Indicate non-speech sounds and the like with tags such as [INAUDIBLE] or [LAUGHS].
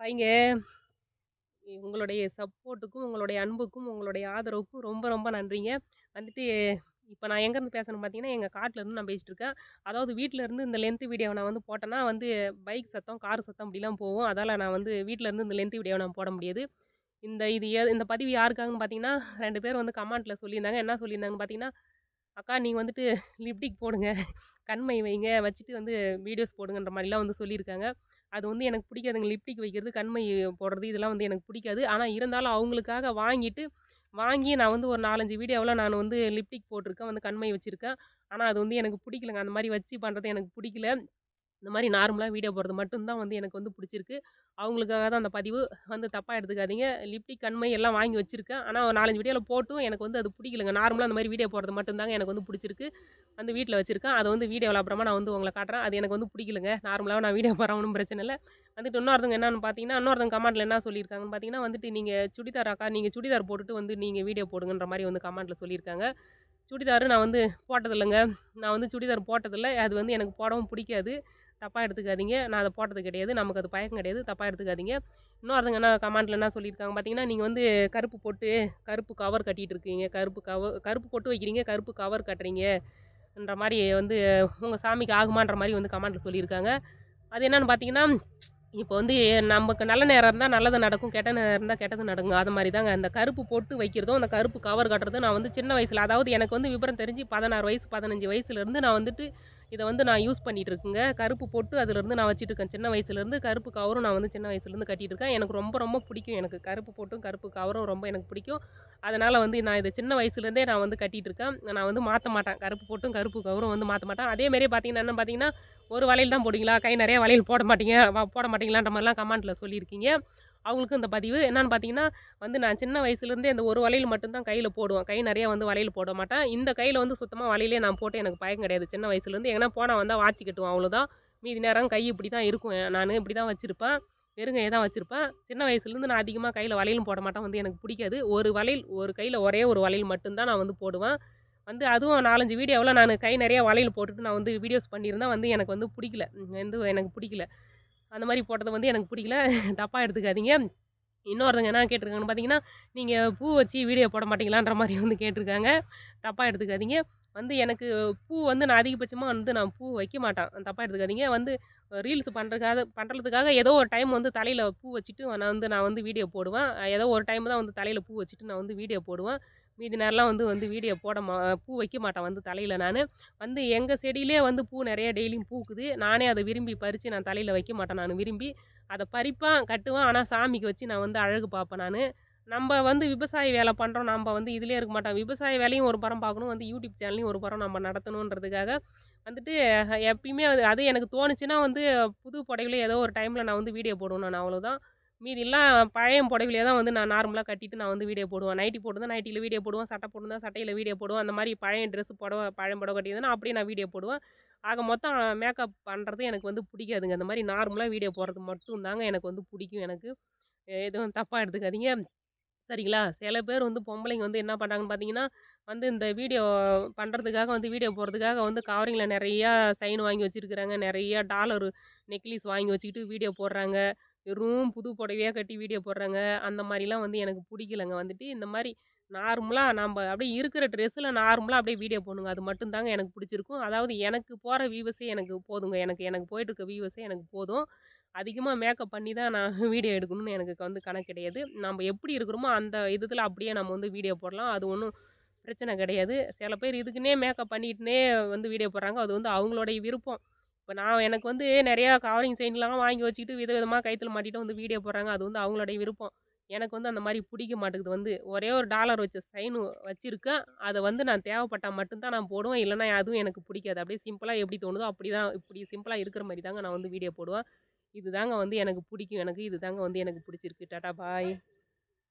ஹாய்ங்க. உங்களுடைய சப்போர்ட்டுக்கும், உங்களுடைய அன்புக்கும், உங்களுடைய ஆதரவுக்கும் ரொம்ப ரொம்ப நன்றிங்க. வந்துட்டு இப்போ நான் எங்கேருந்து பேசணும் பார்த்தீங்கன்னா, எங்கள் இருந்து நான் பேசிட்டுருக்கேன். அதாவது வீட்டிலேருந்து இந்த லென்த்து வீடியோவை நான் வந்து போட்டேன்னா வந்து பைக் சத்தம், கார் சத்தம் அப்படிலாம் போகும். அதால் நான் வந்து வீட்டிலேருந்து இந்த லென்த்து வீடியோ நான் போட முடியாது. இந்த இது ஏ இந்த பதிவு யாருக்காகன்னு பார்த்தீங்கன்னா, ரெண்டு பேர் வந்து கமெண்ட்ல சொல்லியிருந்தாங்க. என்ன சொல்லியிருந்தாங்கன்னு பார்த்தீங்கன்னா, "அக்கா நீங்கள் வந்துட்டு லிப்டிக் போடுங்க, கண்மை வைங்க, வச்சுட்டு வந்து வீடியோஸ் போடுங்கன்ற" மாதிரிலாம் வந்து சொல்லியிருக்காங்க. அது வந்து எனக்கு பிடிக்காதுங்க. லிப்டிக் வைக்கிறது, கண்மை போடுறது இதெல்லாம் வந்து எனக்கு பிடிக்காது. ஆனால் இருந்தாலும் அவங்களுக்காக வாங்கிட்டு வாங்கி நான் வந்து ஒரு நாலஞ்சு வீடியோவில் நான் வந்து லிப்டிக் போட்டிருக்கேன். வந்து கண்மை வச்சுருக்கேன் ஆனால் அது வந்து எனக்கு பிடிக்கலங்க. அந்த மாதிரி வச்சு பண்ணுறது எனக்கு பிடிக்கல. இந்த மாதிரி நார்மலாக வீடியோ போடுறது மட்டும்தான் வந்து எனக்கு வந்து பிடிச்சிருக்கு. அவங்களுக்காக தான் அந்த பதிவு. வந்து தப்பாக எடுத்துக்காதீங்க. லிப்டிக், கண்மை எல்லாம் வாங்கி வச்சுருக்கேன் ஆனால் ஒரு நாலஞ்சு வீடியோவில் போட்டும் எனக்கு வந்து அது பிடிக்கலங்க. நார்மலாக அந்த மாதிரி வீடியோ போடுறது மட்டும்தாங்க எனக்கு வந்து பிடிச்சிருக்கு. வந்து வீட்டில் வச்சுருக்கேன் அதை வந்து வீடியோவில் அப்புறமா நான் வந்து உங்களை காட்டுறேன். அது எனக்கு வந்து பிடிக்கலங்க. நார்மலாக நான் வீடியோ போகிறேன் ஒன்றும் பிரச்சனை இல்லை வந்துட்டு இன்னொருத்தவங்க என்னன்னு பார்த்தீங்கன்னா, இன்னொருத்தவங்க கமெண்ட்ல என்ன சொல்லியிருக்காங்கன்னு பார்த்தீங்கன்னா, வந்துட்டு நீங்கள் சுடிதார் அக்கா, நீங்கள் சுடிதார் போட்டுட்டு வந்து நீங்கள் வீடியோ போடுங்கன்ற" மாதிரி வந்து கமாண்டில் சொல்லியிருக்காங்க. சுடிதார் நான் வந்து போட்டதில்லைங்க நான் வந்து சுடிதார் போட்டதில்லை அது வந்து எனக்கு போடவும் பிடிக்காது. தப்பாக எடுத்துக்காதீங்க. நான் அதை போட்டது கிடையாது. நமக்கு அது பழக்கம் கிடையாது. தப்பாக எடுத்துக்காதீங்க. இன்னொருத்தங்க என்ன கமாண்டில் என்ன சொல்லியிருக்காங்க பார்த்தீங்கன்னா, நீங்கள் வந்து கருப்பு பொட்டு, கருப்பு கவர் கட்டிகிட்டு இருக்கீங்க. கருப்பு கவர் கருப்பு பொட்டு வைக்கிறீங்க, கருப்பு கவர் கட்டுறீங்கன்ற மாதிரி வந்து உங்கள் சாமிக்கு ஆகுமான்ற" மாதிரி வந்து கமாண்டில் சொல்லியிருக்காங்க. அது என்னென்னு பார்த்தீங்கன்னா, இப்போ வந்து நமக்கு நல்ல நேரம் இருந்தால் நல்லது நடக்கும். கெட்ட நேரம் இருந்தால் கெட்டது நடக்கும் அது மாதிரி தாங்க. அந்த கருப்பு பொட்டு வைக்கிறதும், அந்த கருப்பு கவர் கட்டுறதும் நான் வந்து சின்ன வயசில் அதாவது எனக்கு வந்து விவரம் தெரிஞ்சு 16 வயசு, 15 வயசுலேருந்து நான் வந்துட்டு இதை வந்து நான் யூஸ் பண்ணிட்டு இருக்குங்க கருப்பு பொட்டு அதுலேருந்து நான் வச்சுட்டுருக்கேன். சின்ன வயசுலேருந்து கருப்பு கவரும் நான் வந்து சின்ன வயசுலேருந்து கட்டிகிட்டு இருக்கேன். எனக்கு ரொம்ப ரொம்ப பிடிக்கும் எனக்கு. கருப்பு பொட்டும், கருப்பு கவரும் ரொம்ப எனக்கு பிடிக்கும். அதனால் வந்து நான் இதை சின்ன வயசுலேருந்தே நான் வந்து கட்டிட்டுருக்கேன் நான் வந்து மாற்ற மாட்டேன். கருப்பு பொட்டும், கருப்பு கவரும் வந்து மாற்ற மாட்டேன். அதே பார்த்தீங்கன்னா என்ன பார்த்தீங்கன்னா, ஒரு வளையல் தான் போடுங்களா கை நிறைய வளையல் போட மாட்டீங்க போட மாட்டீங்களான்ற மாதிரிலாம் கமெண்ட்ல சொல்லியிருக்கீங்க. அவங்களுக்கும் இந்த பதிவு. என்னன்னு பார்த்தீங்கன்னா, வந்து நான் சின்ன வயசுலேருந்தே இந்த ஒரு வலையில் மட்டும்தான் கையில் போடுவேன். கை நிறையா வந்து வளையல் போட மாட்டேன். இந்த கையில் வந்து சுத்தமாக வளையலே நான் போட்டு எனக்கு பயம் கிடையாது. சின்ன வயசுலேருந்து எங்கன்னா போனால் வந்தால் வாச்சிக்கிட்டுவோம் அவ்வளோதான். மீதி நேரம் கை இப்படி தான் இருக்கும். நான் இப்படி தான் வச்சுருப்பேன் வெறுங்கையை தான் வச்சுருப்பேன் சின்ன வயசுலேருந்து நான் அதிகமாக கையில் வளையலும் போட மாட்டேன். வந்து எனக்கு பிடிக்காது. ஒரு வளையல் ஒரு கையில் ஒரே ஒரு வளையல் மட்டும்தான் நான் வந்து போடுவேன். வந்து அதுவும் நாலஞ்சு வீடியோவில் நான் கை நிறையா வளையல் போட்டுட்டு நான் வந்து வீடியோஸ் பண்ணியிருந்தேன். வந்து எனக்கு வந்து பிடிக்கல. வந்து எனக்கு பிடிக்கல. அந்த மாதிரி போட்டது வந்து எனக்கு பிடிக்கல. தப்பாக எடுத்துக்காதீங்க. இன்னொருத்தங்க என்ன கேட்டிருக்காங்கன்னு பார்த்தீங்கன்னா, நீங்கள் பூ வச்சு வீடியோ போட மாட்டீங்களான்ற" மாதிரி வந்து கேட்டிருக்காங்க. தப்பாக எடுத்துக்காதீங்க. வந்து எனக்கு பூ வந்து நான் அதிகபட்சமாக வந்து நான் பூ வைக்க மாட்டேன். தப்பாக எடுத்துக்காதீங்க. வந்து ரீல்ஸ் பண்ணுறதுக்காக பண்ணுறதுக்காக ஏதோ ஒரு டைம் வந்து தலையில் பூ வச்சுட்டு நான் வந்து நான் வந்து வீடியோ போடுவேன். ஏதோ ஒரு டைம் தான் வந்து தலையில் பூ வச்சுட்டு நான் வந்து வீடியோ போடுவேன். மீதி நேரம்லாம் வந்து வந்து வீடியோ போட மா பூ வைக்க மாட்டேன் வந்து தலையில் நான் வந்து எங்கள் செடியிலே வந்து பூ நிறைய டெய்லியும் பூக்குது. நானே அதை விரும்பி பறித்து நான் தலையில் வைக்க மாட்டேன் நான் விரும்பி. அதை பறிப்பேன், கட்டுவேன். ஆனால் சாமிக்கு வச்சு நான் வந்து அழகு பார்ப்பேன் நான் நம்ம வந்து விவசாய வேலை பண்ணுறோம் நம்ப வந்து இதிலே இருக்க மாட்டோம். விவசாய வேலையும் ஒரு பரம் பார்க்கணும். வந்து யூடியூப் சேனலையும் ஒரு புறம் நம்ம நடத்தணுன்றதுக்காக வந்துட்டு எப்பயுமே அது அது எனக்கு தோணுச்சுன்னா வந்து புது புடவையில ஏதோ ஒரு டைமில் நான் வந்து வீடியோ போடுவேன் நான் அவ்வளோதான். மீதிலாம் பழைய புடவையிலே தான் வந்து நான் நார்மலாக கட்டிட்டு நான் வந்து வீடியோ போடுவேன். நைட்டி போட்டிருந்தா நைட்டியில் வீடியோ போடுவேன். சட்டை போட்டிருந்தா சட்டையில் வீடியோ போடுவேன். அந்த மாதிரி பழைய ட்ரெஸ் புடவ பழைய புடவை கட்டியிருந்தேன்னா அப்படியே நான் வீடியோ போடுவேன். ஆக மொத்தம் மேக்கப் பண்ணுறது எனக்கு வந்து பிடிக்காதுங்க. இந்த மாதிரி நார்மலாக வீடியோ போடுறது மட்டும் தாங்க எனக்கு வந்து பிடிக்கும் எனக்கு. எதுவும் தப்பாக எடுத்துக்காதீங்க. சரிங்களா? சில பேர் வந்து பொம்பளைங்க வந்து என்ன பண்ணுறாங்கன்னு பார்த்தீங்கன்னா, வந்து இந்த வீடியோ பண்ணுறதுக்காக வந்து வீடியோ போடுறதுக்காக வந்து கவரிங்கில் நிறையா சைன் வாங்கி வச்சிருக்கிறாங்க. நிறையா டாலர் நெக்லீஸ் வாங்கி வச்சுக்கிட்டு வீடியோ போடுறாங்க. வெறும் புது புடவையாக கட்டி வீடியோ போடுறாங்க. அந்த மாதிரிலாம் வந்து எனக்கு பிடிக்கலங்க வந்துட்டு. இந்த மாதிரி நார்மலாக நம்ம அப்படியே இருக்கிற ட்ரெஸ்ஸில் நார்மலாக அப்படியே வீடியோ போடுங்க அது மட்டும்தாங்க எனக்கு பிடிச்சிருக்கும். அதாவது எனக்கு போகிற வியூவர்ஸே எனக்கு போதுங்க. எனக்கு எனக்கு போயிட்டுருக்க வியூவர்ஸே எனக்கு போதும். அதிகமாக மேக்கப் பண்ணி தான் நான் [LAUGHS] வீடியோ எடுக்கணும்னு எனக்கு வந்து கணக்கு கிடையாது. நம்ம எப்படி இருக்கிறோமோ அந்த இதுல அப்படியே நம்ம வந்து வீடியோ போடலாம். அது ஒன்றும் பிரச்சனை கிடையாது. சில பேர் இதுக்குன்னே மேக்கப் பண்ணிட்டுனே வந்து வீடியோ போடுறாங்க. அது வந்து அவங்களுடைய விருப்பம். இப்போ நான் எனக்கு வந்து நிறையா கவரிங் செயின்லாம் வாங்கி வச்சுக்கிட்டு விதவிதமா கைத்தில் மாட்டிட்டு வந்து வீடியோ போடுறாங்க. அது வந்து அவங்களுடைய விருப்பம். எனக்கு வந்து அந்த மாதிரி பிடிக்க மாட்டேங்குது வந்து. ஒரே ஒரு டாலர் வச்ச சைன் வச்சுருக்கேன் அதை வந்து நான் தேவைப்பட்டால் மட்டும்தான் நான் போடுவேன். இல்லைனா அதுவும் எனக்கு பிடிக்காது. அப்படியே சிம்பிளாக எப்படி தோணுதோ அப்படி தான் இப்படி சிம்பிளாக இருக்கிற மாதிரி தாங்க நான் வந்து வீடியோ போடுவேன். இது தாங்க வந்து எனக்கு பிடிக்கும் எனக்கு. இதுதாங்க வந்து எனக்கு பிடிச்சிருக்கு. டாடா பாய்.